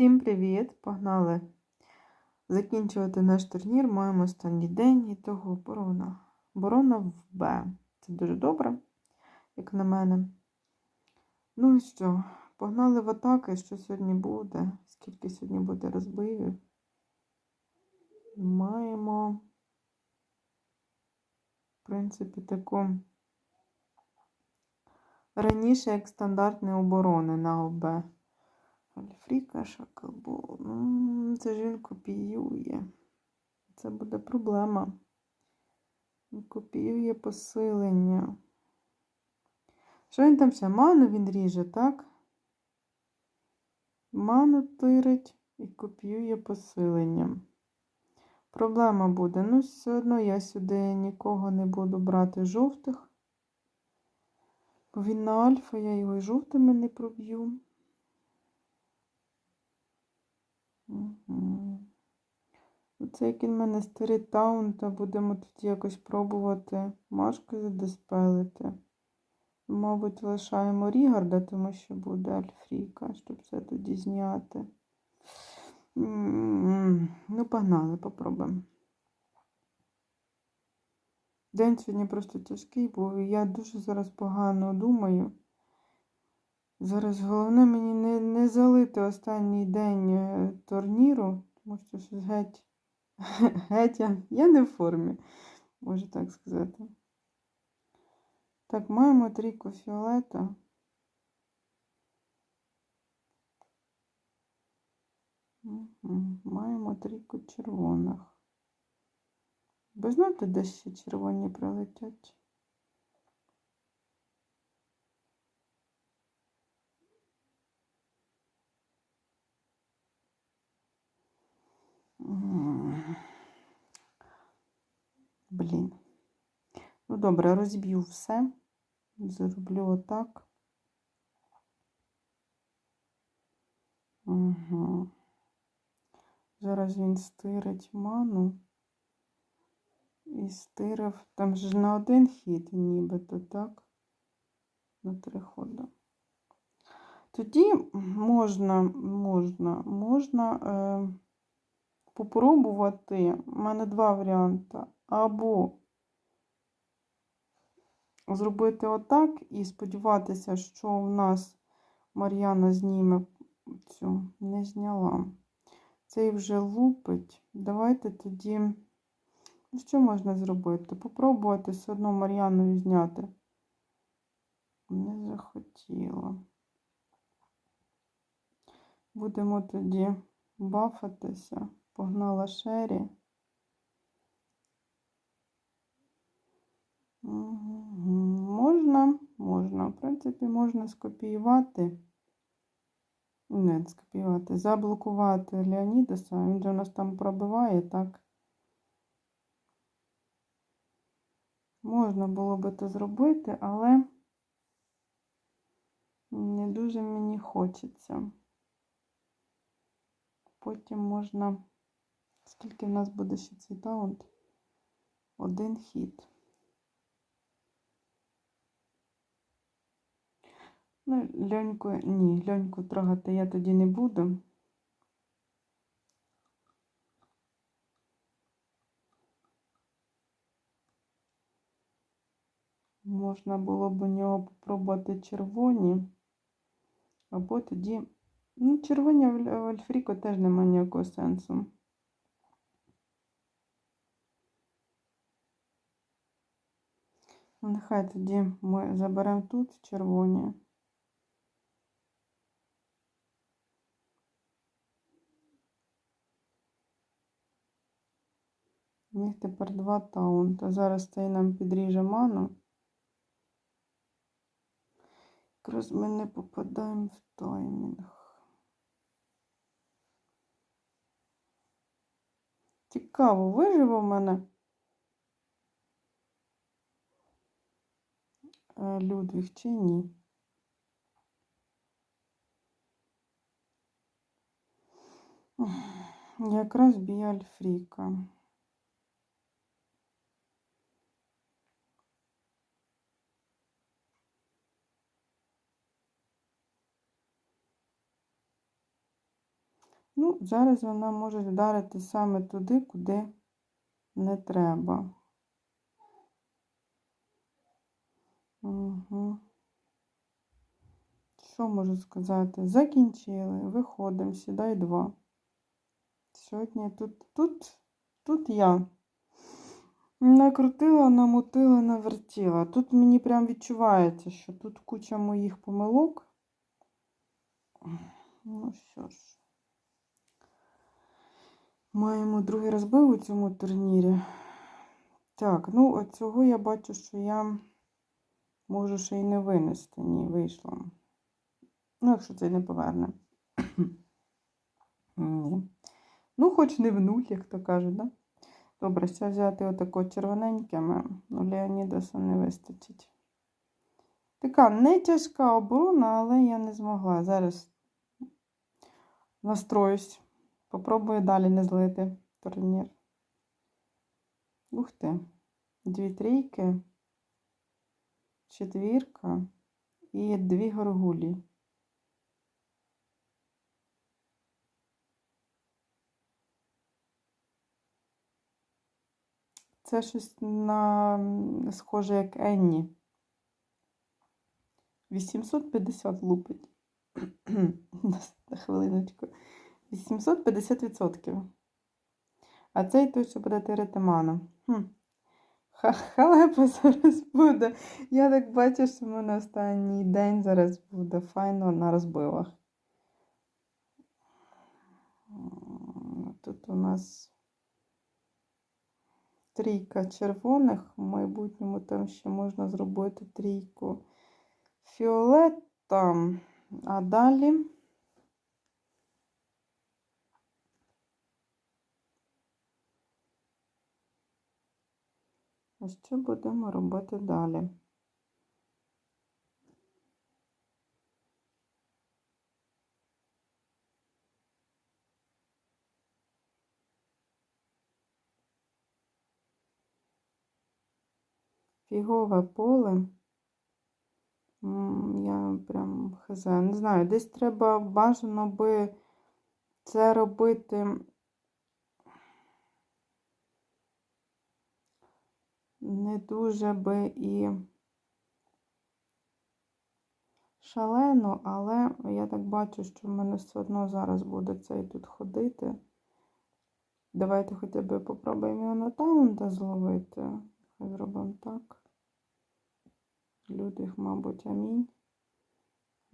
Всім привіт! Погнали закінчувати наш турнір. Маємо останній день і того оборона. Оборона в Б. Це дуже добре, як на мене. Ну і що? Погнали в атаки, що сьогодні буде? Скільки сьогодні буде розбивів? Маємо, в принципі, таку раніше як стандартні оборони на ОБ. Альфріка, шакалбол. Ну, це ж він копіює. Це буде проблема. Копіює посилення. Що він там ще? Ману він ріже, так? Ману тирить і копіює посилення. Проблема буде. Ну, все одно я сюди нікого не буду брати жовтих. Бо він на альфа, я його і жовтими не проб'ю. Угу. Оце як він мене старий таун, то будемо тут якось пробувати машки задиспелити. Мабуть, лишаємо Рігарда, тому що буде Альфріка, щоб це тоді зняти. Ну, погнали, попробуємо. День сьогодні просто тяжкий, бо я дуже зараз погано думаю. Зараз головне мені не, не залити останній день е, турніру, тому що щось геть, геть я, я не в формі, можу так сказати. Так, маємо трійку фіолета. Маємо трійку червоних. Ви знаєте, де ще червоні прилетять? Блін. Ну, добре, розб'ю все. Зроблю отак. Угу. Зараз він стирить ману. І стирив. Там ж на один хід, нібито, так? На три ходи. Тоді можна, можна, можна е, попробувати. У мене два варіанти. Або зробити отак і сподіватися, що в нас Мар'яна зніме цю, не зняла. Цей вже лупить. Давайте тоді. Ну, що можна зробити? Попробувати все одно Мар'яною зняти. Не захотіла. Будемо тоді бафатися. Погнала Шері. Можна, можна. В принципі, можна скопіювати. Не, скопіювати, заблокувати Леонідаса. Він же у нас там пробиває, так? Можна було би це зробити, але не дуже мені хочеться. Потім можна. Скільки в нас буде ще цей таунт? Один хід. Ну, льоньку, ні, льоньку трогати я тоді не буду. Можна було б у нього попробувати червоні. Або тоді. Ну, червоні в Альфріко теж немає ніякого сенсу. Нехай тоді ми заберемо тут червоні. У тепер два таунта. Зараз цей нам підріже ману. Якраз ми не попадаємо в таймінг. Цікаво, виживе в мене Людвіг чи ні? Якраз б'є Альфріка. Ну, зараз вона може вдарити саме туди, куди не треба. Угу. Що можу сказати? Закінчили. Виходимо, сідай два. Сьогодні тут, тут, тут я накрутила, намутила, навертіла. Тут мені прям відчувається, що тут куча моїх помилок. Ну що ж. Маємо другий розбив у цьому турнірі. Так, ну от цього я бачу, що я можу ще й не винести. Ні, вийшло. Ну, якщо це не поверне. Ні. Ну, хоч не в нуль, як то кажуть, да? Добре, ще взяти отако червоненькими, ну Леонідаса не вистачить. Така не тяжка оборона, але я не змогла. Зараз настроюсь. Попробую далі не злити турнір. Ух ти. Дві трійки, четвірка і дві горгулі. Це щось на схоже, як Енні. 850 лупить. Хвилиночку. 850%. А цей той, що буде теретиманом. Хм. Ха- Халепа зараз буде. Я так бачу, що в мене останній день зараз буде файно на розбивах. Тут у нас трійка червоних. В майбутньому там ще можна зробити трійку фіолета. А далі. Що будемо робити далі? Фігове поле. Я прям хз. Не знаю, десь треба бажано би це робити не дуже би і шалено, але я так бачу, що в мене все одно зараз буде цей тут ходити. Давайте хоча б попробуємо його на таунта зловити. Хай зробимо так. Людвіг, мабуть, амінь.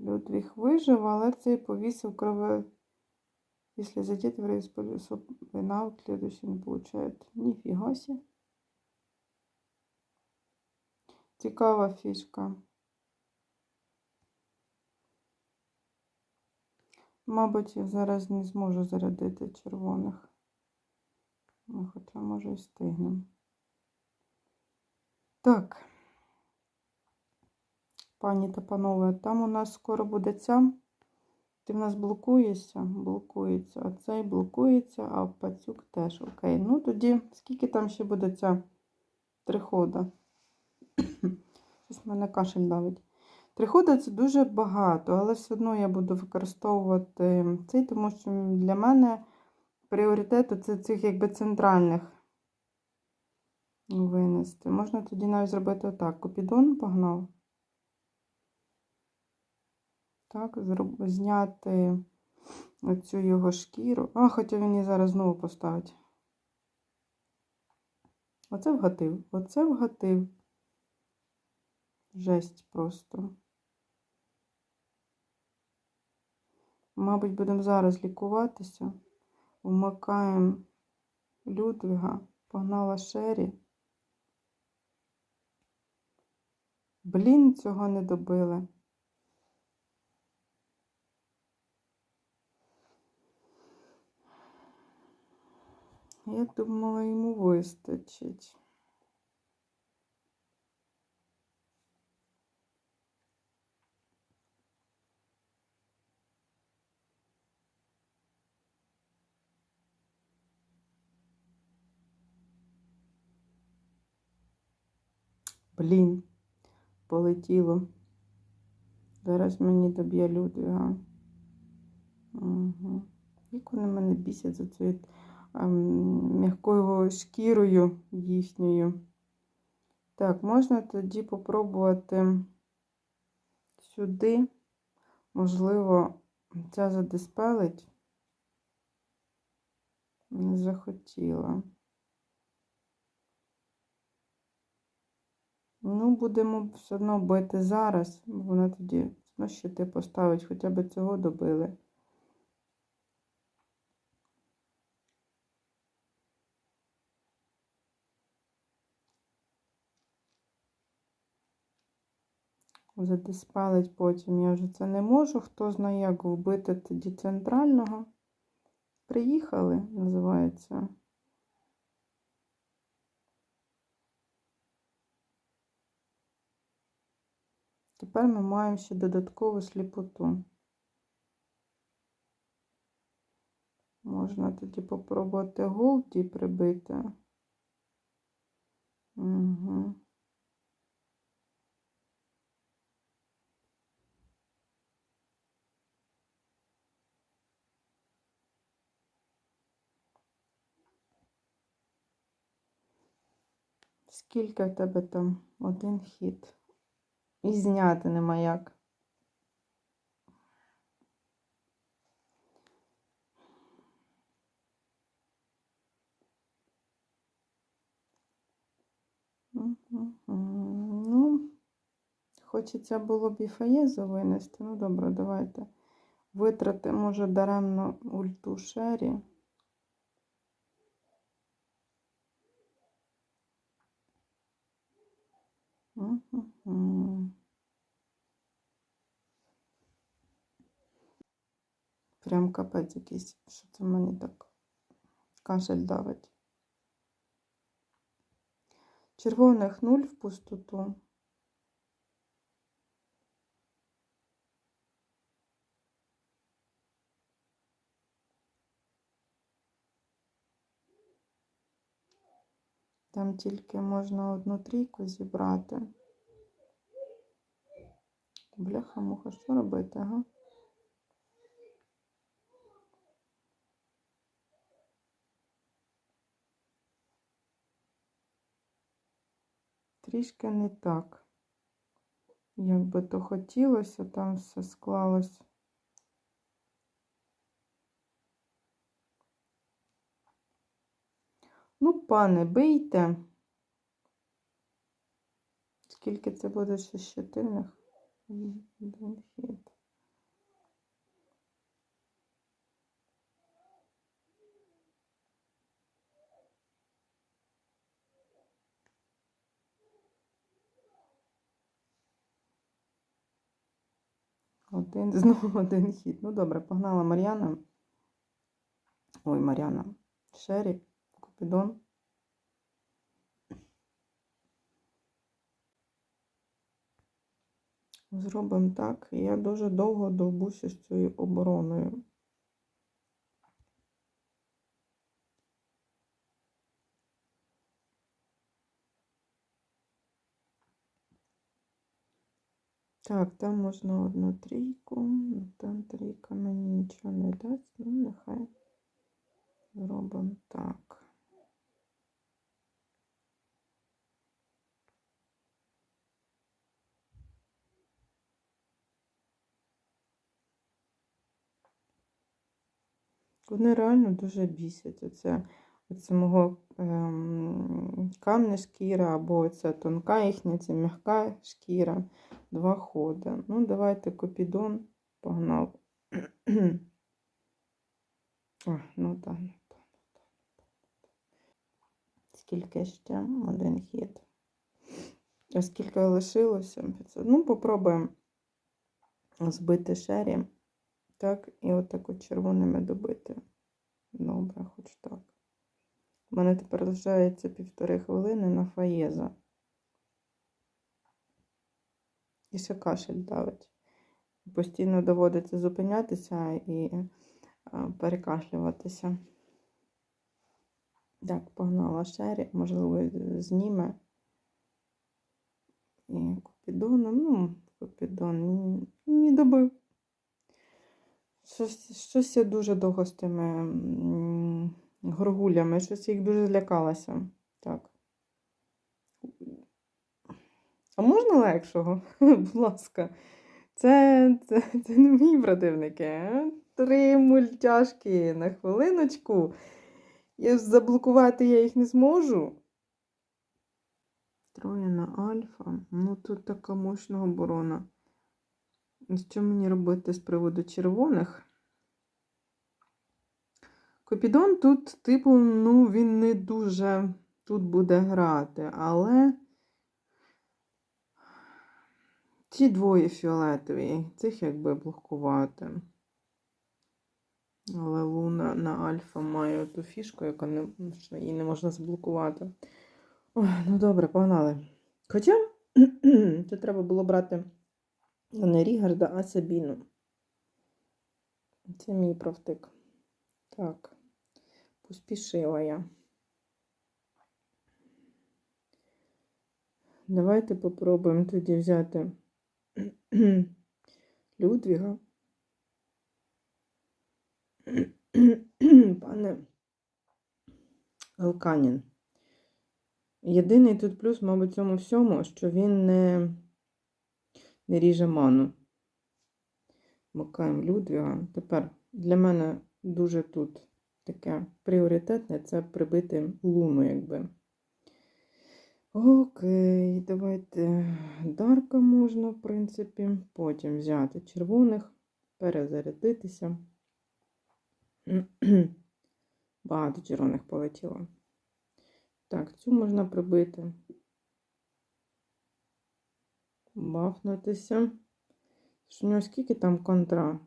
Людвіг вижив, але цей повісив крови. Если задеть в рейс навык, следующий не получает. Нифига себе. Цікава фішка. Мабуть, я зараз не зможу зарядити червоних. Ну, Хоча, може, і встигнемо. Так. Пані та панове, там у нас скоро буде ця. Ти в нас блокуєшся, блокується, а цей блокується, а пацюк теж. Окей. Ну тоді, скільки там ще буде ця три хода? Щось мене кашель давить. Хода це дуже багато, але все одно я буду використовувати цей, тому що для мене пріоритет це цих якби центральних винести. Можна тоді навіть зробити отак. Купідон погнав. Так, зняти оцю його шкіру. А, хоча він її зараз знову поставить. Оце вгатив. Оце вгатив. Жесть просто. Мабуть, будемо зараз лікуватися. Вмикаємо Людвіга, погнала Шері. Блін, цього не добили. Я думала, йому вистачить. Блін, полетіло. Зараз мені доб'є Людвіга. Угу. Як вони мене бісять за цією м'якою шкірою їхньою. Так, можна тоді попробувати сюди, можливо, ця задиспелить. Не захотіла. Ну, будемо все одно бити зараз, бо вона тоді ну, щити поставить, хоча б цього добили. Задиспалить потім. Я вже це не можу. Хто знає, як вбити тоді центрального. Приїхали, називається. Тепер ми маємо ще додаткову сліпоту. Можна тоді попробувати голді прибити. Угу. Скільки в тебе там? Один хід. І зняти нема як. Ну, хочеться було б і фаєзу винести. Ну, добре, давайте. Витрати, може, даремно ульту шері. Мгм. Прям капець якийсь, що це мені так кашель давить. Червоних нуль в пустоту. Там тільки можна одну трійку зібрати. Бляха муха, що робити, ага? Трішки не так. Як би то хотілося, там все склалось. Ну, пане, бийте. Скільки це буде ще щетильних? Один хід. Один, знову один хід. Ну, добре, погнала Мар'яна. Ой, Мар'яна. Шері, Купідон. Зробимо так. Я дуже довго довбуся з цією обороною. Так, там можна одну трійку, там трійка мені нічого не дасть, ну нехай зробимо так. Вони реально дуже бісять. Оце, оце мого ем, камня шкіра, або це тонка їхня, це м'яка шкіра. Два ходи. Ну, давайте копідон погнав. О, ну так, ну так, ну так. Скільки ще? Один хід. А скільки лишилося? 500. Ну, попробуємо збити шері. Так, і отак от червоними добити. Добре, хоч так. У мене тепер лишається півтори хвилини на фаєза. І ще кашель давить. Постійно доводиться зупинятися і перекашлюватися. Так, погнала шері, можливо, зніме. І купідоном, ну, купідон не добив. Щось, щось я дуже довго з тими горгулями, щось їх дуже злякалася. Так. А можна легшого? Будь ласка. Це, це, це не мої противники. Три мультяшки на хвилиночку. І заблокувати я їх не зможу. Троєна альфа. Ну тут така мощна оборона. Що мені робити з приводу червоних? Копідон тут, типу, ну, він не дуже тут буде грати, але ті двоє фіолетові, цих якби блокувати. Але Луна на Альфа має ту фішку, яка не, її не можна заблокувати. Ой, ну добре, погнали. Хоча це треба було брати не Рігарда, а Сабіну. Це мій правтик. Так, поспішила я. Давайте попробуємо тоді взяти Людвіга. Пане Алканін. Єдиний тут плюс, мабуть, цьому всьому, що він не, не ріже ману. Макаємо Людвіга. Тепер для мене дуже тут таке пріоритетне це прибити луну, якби. Окей, давайте Дарка можна, в принципі, потім взяти червоних, перезарядитися. Багато червоних полетіло. Так, цю можна прибити. Бафнутися. Що у нього скільки там контра?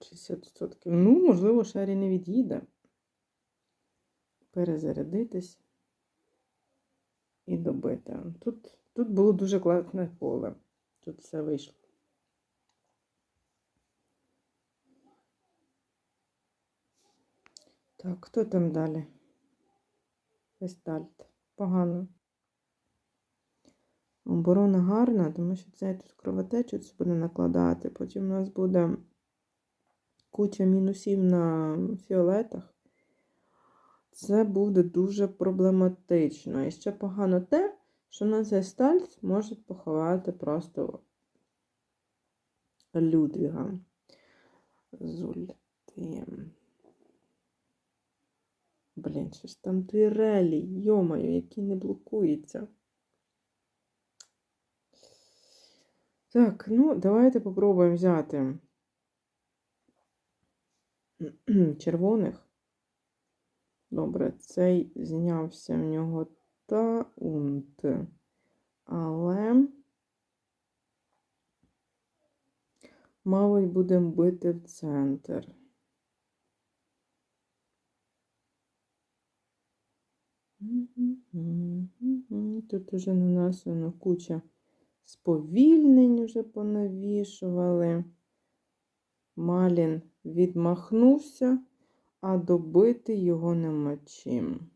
60%. Ну, можливо, Шері не від'їде. Перезарядитись і добити. Тут, тут було дуже класне поле. Тут все вийшло. Так, хто там далі? Вестальт. Погано. Оборона гарна, тому що це тут кровотечу це буде накладати. Потім у нас буде куча мінусів на фіолетах. Це буде дуже проблематично. І ще погано те, що на цей стальц можуть поховати просто Людвіга. Зультим. Блін, що ж там дуелі, йомаю, які не блокуються. Так, ну, давайте попробуємо взяти червоних. Добре, цей знявся в нього таунт. Але, мабуть, будемо бити в центр. Тут уже нанесено куча сповільнень вже понавішували. Малін відмахнувся, а добити його нема чим.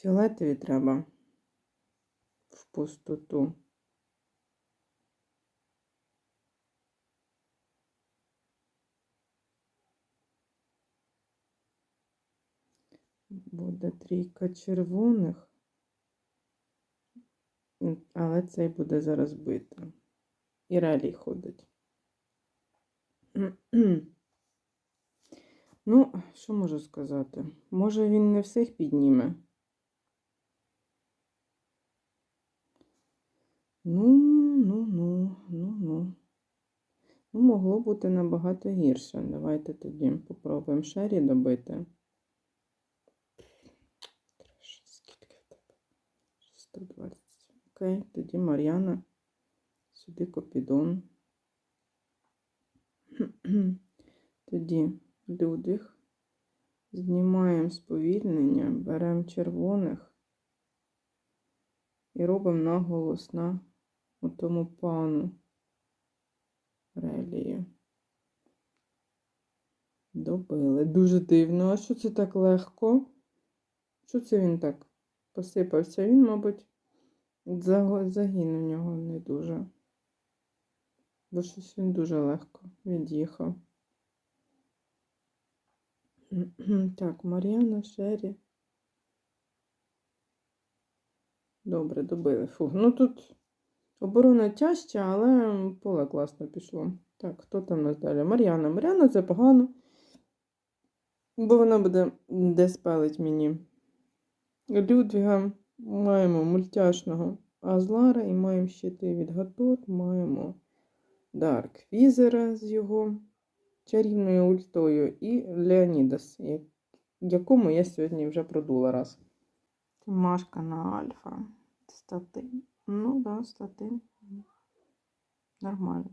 Фіолетові треба в пустоту. Буде трійка червоних, але цей буде зараз бити. І релій ходить. Ну, що можу сказати? Може, він не всіх підніме. Ну, ну, ну, ну, ну. Ну, могло бути набагато гірше. Давайте тоді попробуємо шері добити. Скільки в тебе? 120. Окей, тоді Мар'яна. Сюди Копідон. Тоді Людвіг. Знімаємо сповільнення, беремо червоних і робимо наголос на тому пану релію. Добили. Дуже дивно. А що це так легко? Що це він так посипався? Він, мабуть, загін у нього не дуже. Бо щось він дуже легко від'їхав. Так, Мар'яна, Шері. Добре, добили. Фу. Ну тут оборона тяжча, але поле класно пішло. Так, хто там у нас далі? Мар'яна. Мар'яна це погано. Бо вона буде десь палить мені. Людвіга маємо мультяшного Азлара і маємо щити від Гатор, маємо Дарк Візера з його чарівною ультою і Леонідас, якому я сьогодні вже продула раз. Тимашка на альфа. Статин. Ну да, статин. Нормально.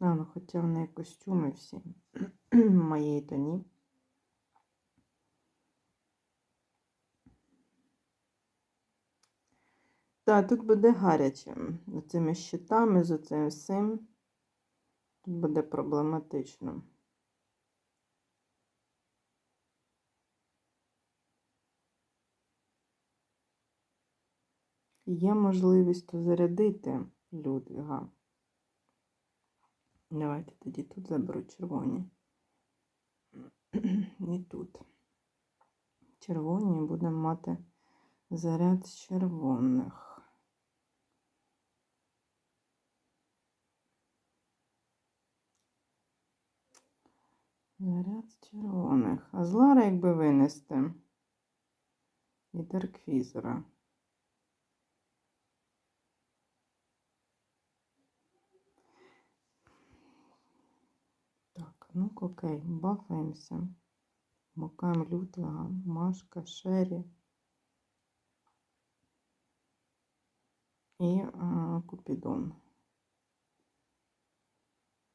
А, ну хоча в неї костюми всі. Моєї то ні. Так, тут буде гаряче. Цими щитами, з оцим всім. Тут буде проблематично. Є можливість зарядити Людвіга. Давайте тоді тут заберу червоні. І тут. Червоні будемо мати заряд з червоних. Заряд з червоних. А злара якби винести. І Дарквізера. Так, ну окей, бафаємося. Мукаємо Людвига, Машка, Шері. І а, Купідон.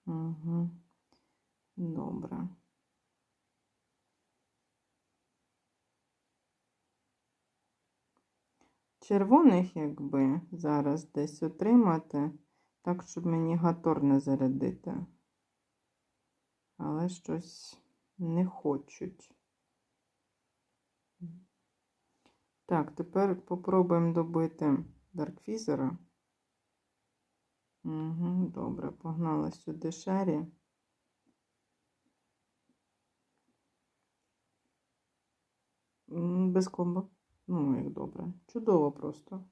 Угу. Добре. Червоних, якби, зараз десь отримати, так, щоб мені гатор не зарядити. Але щось не хочуть. Так, тепер попробуємо добити Даркфізера. Угу, добре, погнала сюди Шері. Без комбо. Ну, як добре. Чудово просто.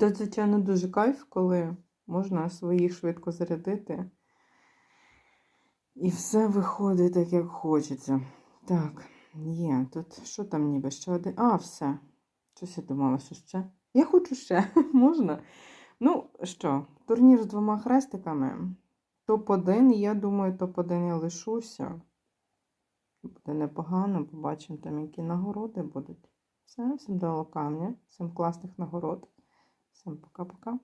Тут, звичайно, дуже кайф, коли можна своїх швидко зарядити. І все виходить так, як хочеться. Так, є. Тут що там ніби ще один? А, все. Щось я думала, що ще. Я хочу ще. Можна? Ну що, турнір з двома хрестиками. Топ-1, я думаю, топ-1 я лишуся. Буде непогано, побачимо там, які нагороди будуть. Все, всім дало камня, всім класних нагород. Всім пока-пока.